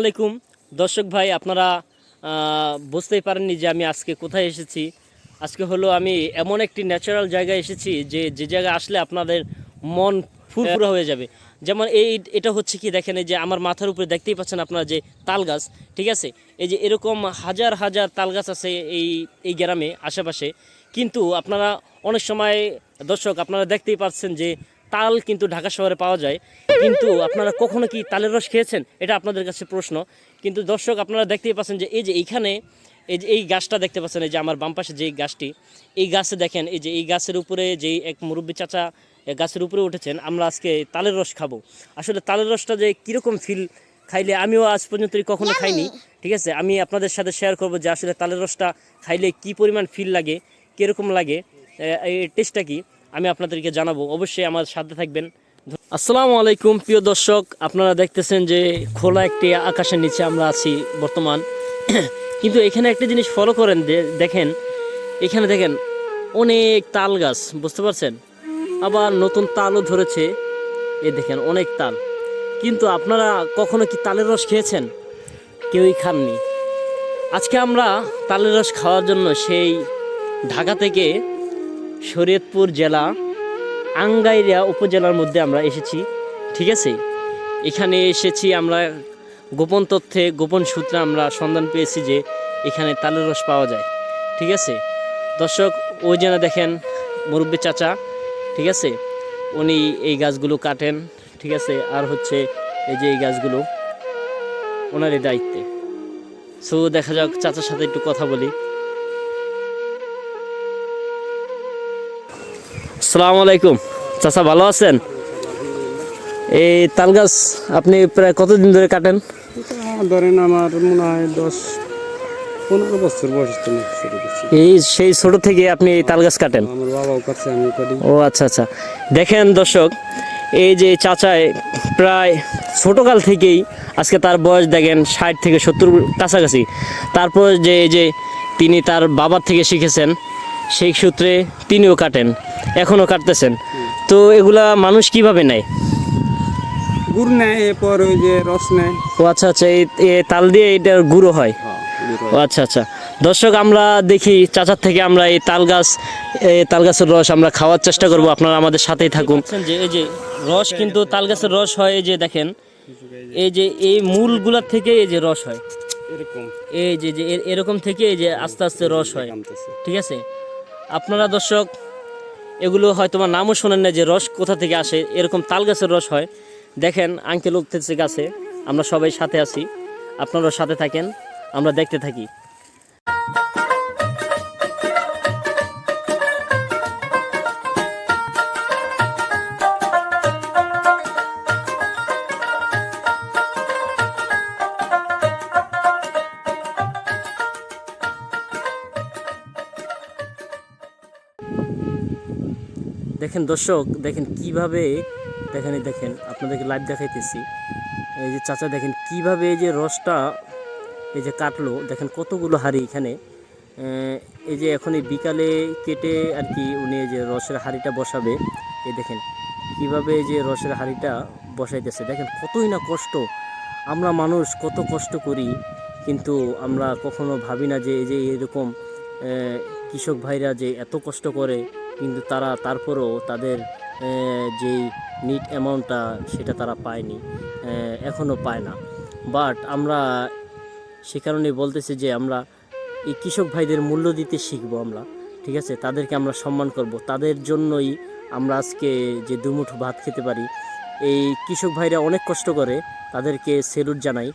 আলাইকুম। দর্শক ভাই আপনারা বুঝতেই পারেননি যে আমি আজকে কোথায় এসেছি। আজকে হলো আমি এমন একটি ন্যাচারাল জায়গায় এসেছি যে যে জায়গায় আসলে আপনাদের মন ফুরফুরা হয়ে যাবে। যেমন এই এটা হচ্ছে কি দেখেন এই যে আমার মাথার উপরে দেখতেই পাচ্ছেন আপনারা যে তাল গাছ ঠিক আছে? এই যে এরকম হাজার হাজার তাল গাছ আছে এই এই গ্রামে আশেপাশে। কিন্তু আপনারা অনেক সময় দর্শক আপনারা দেখতেই পাচ্ছেন যে তাল কিন্তু ঢাকা শহরে পাওয়া যায়। কিন্তু আপনারা কখনো কি তালের রস খেয়েছেন? এটা আপনাদের কাছে প্রশ্ন। কিন্তু দর্শক আপনারা দেখতেই পাচ্ছেন যে এই যে এইখানে এই যে এই গাছটা দেখতে পাচ্ছেন এই যে আমার বাম পাশে যেই গাছটি এই গাছে দেখেন এই যে এই গাছের উপরে যেই এক মুরব্বী চাচা গাছের উপরে উঠেছেন আমরা আজকে তালের রস খাব। আসলে তালের রসটা যে কীরকম ফিল খাইলে আমিও আজ পর্যন্ত কখনো খাইনি ঠিক আছে? আমি আপনাদের সাথে শেয়ার করব যে আসলে তালের রসটা খাইলে কি পরিমাণ ফিল লাগে কীরকম লাগে এই টেস্টটা কি? আমি আপনাদেরকে জানাব। অবশ্যই আমার সাথে থাকবেন। আসসালামু আলাইকুম, প্রিয় দর্শক। আপনারা দেখতেছেন যে খোলা একটি আকাশের নিচে আমরা আছি বর্তমান। কিন্তু এখানে একটা জিনিস ফলো করেন দেখেন। এখানে দেখেন, অনেক তাল গাছ, বুঝতে পারছেন? আবার নতুন তালও ধরেছে। এ দেখেন, অনেক তাল। কিন্তু আপনারা কখনো কি তালের রস খেয়েছেন? কেউই খাননি। আজকে আমরা তালের রস খাওয়ার জন্য সেই ঢাকা থেকে শরীয়তপুর জেলা আঙ্গাইরিয়া উপজেলার মধ্যে আমরা এসেছি, ঠিক আছে? এখানে এসেছি আমরা, গোপন তথ্যে, গোপন সূত্রে আমরা সন্ধান পেয়েছি যে এখানে তালের রস পাওয়া যায়, ঠিক আছে? দর্শক, ওই যেন দেখেন, মুরব্বী চাচা, ঠিক আছে? উনি এই গাছগুলো কাটেন, ঠিক আছে? আর হচ্ছে এই যে এই গাছগুলো, ওনারই দায়িত্বে। সো দেখা যাক, চাচার সাথে একটু কথা বলি। আসসালামু আলাইকুম। চাচা ভালো আছেন? এই তাল গাছ আপনি প্রায় কতদিন ধরে কাটেন? ধরেন আমার মনে হয় দশ পনেরো বছর বয়স এই সেই ছোট থেকে আপনি এই তাল গাছ কাটেন? আমার বাবাও করছে আমি ও আচ্ছা আচ্ছা। দেখেন দর্শক এই যে চাচায় প্রায় ছোটোকাল থেকেই আজকে তার বয়স দেখেন ষাট থেকে সত্তর কাছাকাছি। তারপর যে এই যে তিনি তার বাবার থেকে শিখেছেন সেই সূত্রে তিনিও কাটেন এখনও কাটতেছেন। তো এগুলা মানুষ কীভাবে নেয়? গুড় নেয় এরপর ওই যে রস নেয়। ও আচ্ছা আচ্ছা এই তাল দিয়ে এটার গুঁড়ো হয়? হ্যাঁ, ও আচ্ছা আচ্ছা। দর্শক আমরা দেখি চাচার থেকে আমরা এই তাল গাছ এই তাল গাছের রস আমরা খাওয়ার চেষ্টা করব। আপনারা আমাদের সাথেই থাকুন। যে এই যে রস কিন্তু তাল গাছের রস হয় এই যে দেখেন এই যে এই মূলগুলার থেকে এই যে রস হয়। এরকম। এই যে যে এরকম থেকে এই যে আস্তে আস্তে রস হয়। ঠিক আছে? আপনারা দর্শক, এগুলো হয়তো নামও শোনেন না যে রস কোথা থেকে আসে, এরকম তাল গাছের রস হয়। দেখেন, আঙ্কেল উঠতেছে গাছে, আমরা সবাই সাথে আছি, আপনারাও সাথে থাকেন, আমরা দেখতে থাকি। দেখেন দর্শক, দেখেন কীভাবে, দেখেন দেখেন, আপনাদেরকে লাইভ দেখাইতেছি। এই যে চাচা, দেখেন কীভাবে এই যে রসটা এই যে কাটলো, দেখেন কতগুলো হাড়ি এখানে। এই যে এখন এই বিকালে কেটে আর কি উনি এই যে রসের হাঁড়িটা বসাবে। এই দেখেন কীভাবে এই যে রসের হাঁড়িটা বসাইতেছে, দেখেন কতই না কষ্ট। আমরা মানুষ কত কষ্ট করি, কিন্তু আমরা কখনো ভাবি না যে এই যে এরকম কৃষক ভাইরা যে এত কষ্ট করে কিন্তু তারা তারপরেও তাদের যেই নিট অ্যামাউন্টটা সেটা তারা পায়নি এখনও পায় না। বাট আমরা সে কারণে বলতেছি যে আমরা এই কৃষক ভাইদের মূল্য দিতে শিখব আমরা, ঠিক আছে? তাদেরকে আমরা সম্মান করব। তাদের জন্যই আমরা আজকে যে দুমুঠো ভাত খেতে পারি, এই কৃষক ভাইরা অনেক কষ্ট করে তাদেরকে সেলুট জানাই।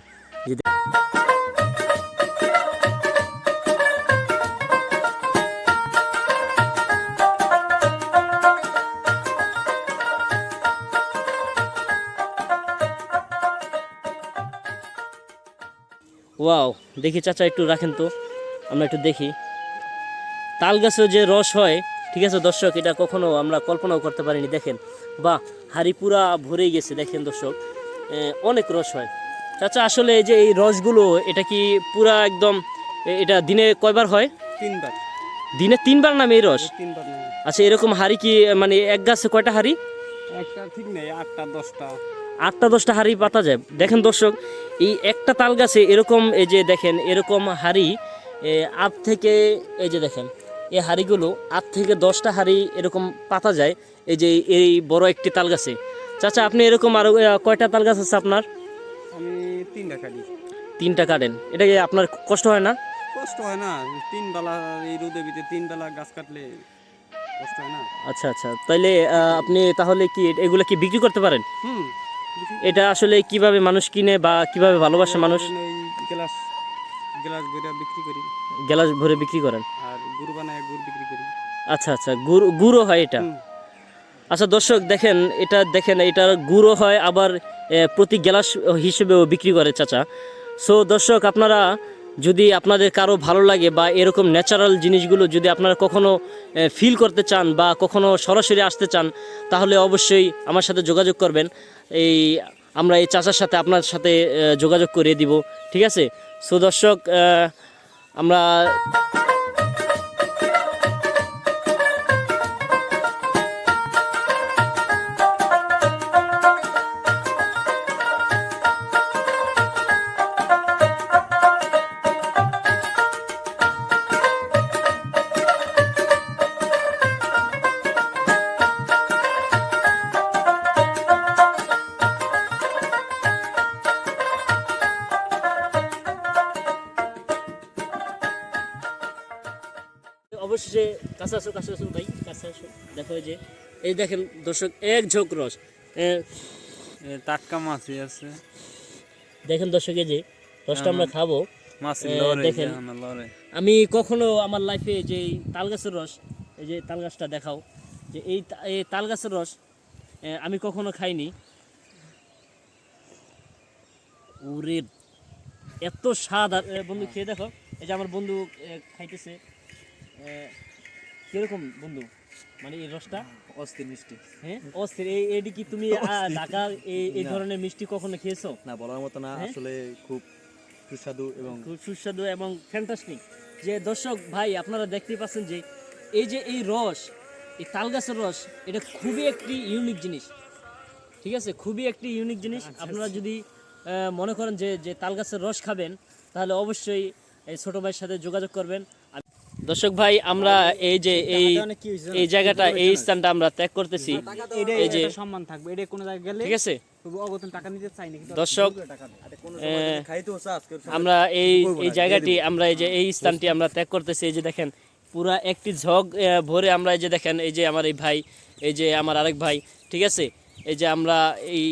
ওয়াও দেখি চাচা একটু রাখেন তো আমরা একটু দেখি। তাল গাছের যে রস হয় ঠিক আছে দর্শক এটা কখনো আমরা কল্পনাও করতে পারিনি দেখেন। বা হাড়ি পুরা ভরেই গেছে দেখেন দর্শক অনেক রস হয়। চাচা আসলে এই যে এই রসগুলো এটা কি পুরা একদম এটা দিনে কয়বার হয়? তিনবার। দিনে তিনবার নামে এই রস? তিনবার আচ্ছা এরকম হাড়ি কি মানে এক গাছে কয়টা হাড়ি? একটা ঠিক নেই আটটা দশটা। আটটা দশটা হাড়ি পাতা যায়। দেখেন দর্শক এই একটা তাল গাছে এরকম এই যে দেখেন এরকম হাড়ি আট থেকে এই যে দেখেন এই হাড়িগুলো আট থেকে দশটা হাড়ি এরকম পাতা যায় এই যে এই বড় একটি তাল গাছে চাচা আপনি এরকম আরও আহ, কয়টা তাল গাছ আছে আপনার? আমি তিনটা কাটি। তিনটা কাটেন। এটা কি আপনার কষ্ট হয় না? কষ্ট হয় না তিন বেলা এই রোদে ভিতরে তিন বেলা গাছ কাটলে কষ্ট হয় না। আচ্ছা আচ্ছা। তাইলে আপনি তাহলে কি এগুলো কি বিক্রি করতে পারেন? হুম। এটা আসলে কীভাবে মানুষ কিনে বা কীভাবে ভালোবাসে মানুষ? গ্লাস গ্লাস ভরে বিক্রি করি। গ্যালাস ভরে বিক্রি করেন? আর গুড় বানায় গুড় বিক্রি করি। আচ্ছা আচ্ছা গুড় গুড়ও হয় এটা? আচ্ছা দর্শক দেখেন এটা দেখেন এটার গুঁড়ো হয় আবার প্রতি গ্লাস হিসেবেও বিক্রি করে চাচা। সো দর্শক আপনারা যদি আপনাদের কারও ভালো লাগে বা এরকম ন্যাচারাল জিনিসগুলো যদি আপনারা কখনও ফিল করতে চান বা কখনও সরাসরি আসতে চান, তাহলে অবশ্যই আমার সাথে যোগাযোগ করবেন। এই, আমরা এই চাচার সাথে আপনার সাথে যোগাযোগ করে দিব, ঠিক আছে? সো দর্শক আমরা অবশেষে কাছে আসো কাছে আসো ভাই কাছে আসো দেখো যে এই দেখেন দর্শক এক ঝোঁক রস। টাটকা মাছই আছে। দেখেন দর্শক যে রসটা আমরা খাব। এ, লড়ে দেখেন। আমি কখনো আমার লাইফে যে তাল গাছের রস এই যে তাল গাছটা দেখাও যে এই তাল গাছের রস আমি কখনো খাইনি। ওরে এত স্বাদ আর বন্ধু খেয়ে দেখো। এই যে আমার বন্ধু খাইতেছে। কীরকম বন্ধু? মানে এই রসটা? অস্থির মিষ্টি। হ্যাঁ অস্থির। এই এটি কি তুমি ঢাকার এই এই ধরনের মিষ্টি কখনো খেয়েছো? না বলার মতো না? আসলে খুব সুস্বাদু এবং খুব সুস্বাদু এবং ফ্যান্টাস্টিক যে দর্শক ভাই আপনারা দেখতেই পাচ্ছেন যে এই যে এই রস এই তাল গাছের রস এটা খুবই একটি ইউনিক জিনিস। ঠিক আছে? খুবই একটি ইউনিক জিনিস। আপনারা যদি মনে করেন যে যে তাল গাছের রস খাবেন তাহলে অবশ্যই এই ছোট ভাইয়ের সাথে যোগাযোগ করবেন। দর্শক ভাই আমরা এই যে এই এই জায়গাটা এই স্থানটা আমরা ত্যাগ করতেছি। এই যে সম্মান থাকবে। এটা কোনো জায়গায় গেলে ঠিক আছে? তবু অগতন টাকা নিতে চাই না কিন্তু দর্শক আমরা এই এই জায়গাটি আমরা এই যে এই স্থানটি আমরা ত্যাগ করতেছি। এই যে দেখেন পুরা একটি ঝগ ভরে আমরা এই যে দেখেন এই যে আমার এই ভাই এই যে আমার আরেক ভাই ঠিক আছে? এই যে আমরা এই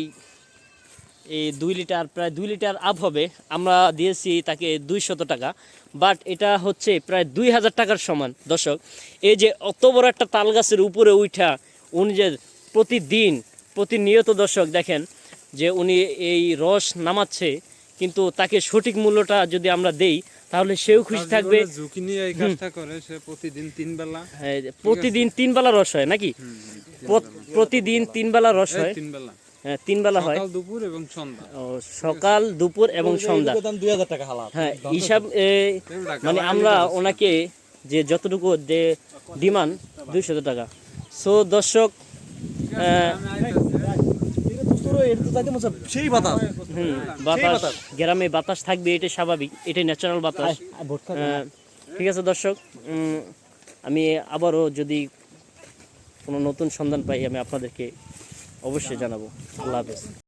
এই দুই লিটার প্রায় দুই লিটার আপ হবে। আমরা দিয়েছি তাকে দুইশত টাকা বাট এটা হচ্ছে প্রায় দুই হাজার টাকার সমান। দর্শক এই যে অত বড় একটা তাল গাছের উপরে উঠা উনি যে প্রতিদিন প্রতিনিয়ত দর্শক দেখেন যে উনি এই রস নামাচ্ছে কিন্তু তাকে সঠিক মূল্যটা যদি আমরা দেই তাহলে সেও খুশি থাকবে। ঝুঁকি নিয়ে করে সে প্রতিদিন তিন বেলা। হ্যাঁ, প্রতিদিন তিন বেলা রস হয় নাকি? প্রতিদিন তিন বেলা রস হয়। তিন বেলা হ্যাঁ তিন বেলা হয়। সকাল দুপুর এবং সন্ধ্যা। সকাল দুপুর এবং সন্ধ্যা। দুই হাজার টাকা হ্যাঁ হিসাব মানে আমরা ওনাকে যে যতটুকু যে ডিমান্ড দুইশো টাকা। সো দর্শক বাতাস। গ্রামে বাতাস থাকবে এটা স্বাভাবিক এটাই ন্যাচারাল বাতাস। আহ, ঠিক আছে দর্শক উম, আমি আবারও যদি কোনো নতুন সন্ধান পাই আমি আপনাদেরকে অবশ্যই জানাব। আল্লাহ হাফেজ।